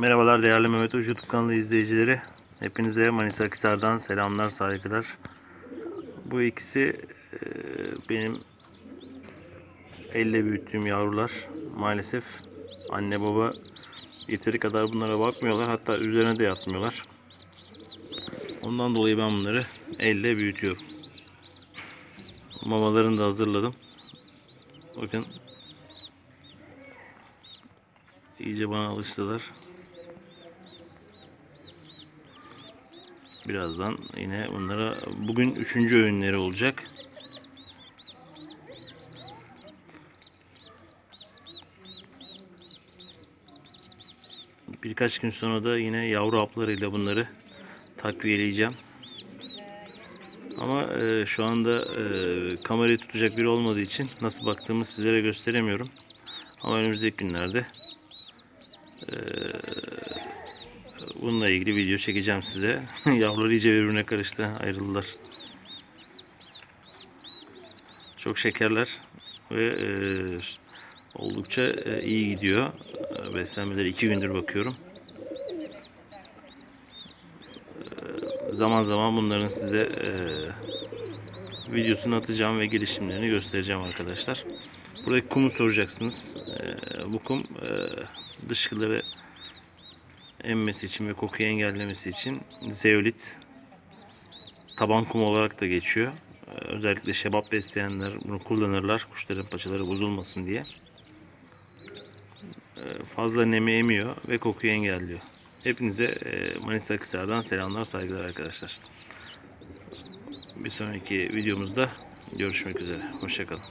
Merhabalar değerli Mehmet Uç YouTube kanalı izleyicileri. Hepinize Manisa Akhisar'dan selamlar, saygılar. Bu ikisi e, benim elle büyüttüğüm yavrular. Maalesef anne baba yeteri kadar bunlara bakmıyorlar. Hatta üzerine de yatmıyorlar. Ondan dolayı ben bunları elle büyütüyorum. Mamalarını da hazırladım. Bakın iyice bana alıştılar. Birazdan yine bunlara bugün üçüncü öğünleri olacak. Birkaç gün sonra da yine yavru haplarıyla bunları takviyeleyeceğim. Ama e, şu anda e, kamerayı tutacak biri olmadığı için nasıl baktığımı sizlere gösteremiyorum. Ama önümüzdeki günlerde e, bununla ilgili video çekeceğim size. Yavrular iyice birbirine karıştı, ayrıldılar. Çok şekerler ve e, oldukça e, iyi gidiyor. Beslenmeleri iki gündür bakıyorum. E, zaman zaman bunların size e, videosunu atacağım ve gelişimlerini göstereceğim arkadaşlar. Buradaki kumu soracaksınız. E, bu kum e, dışkıları emmesi için ve kokuyu engellemesi için zeolit taban kum olarak da geçiyor. Ee, Özellikle şebap besleyenler bunu kullanırlar. Kuşların paçaları bozulmasın diye. Ee, Fazla nemi emiyor ve kokuyu engelliyor. Hepinize e, Manisa Akhisar'dan selamlar, saygılar arkadaşlar. Bir sonraki videomuzda görüşmek üzere. Hoşçakalın.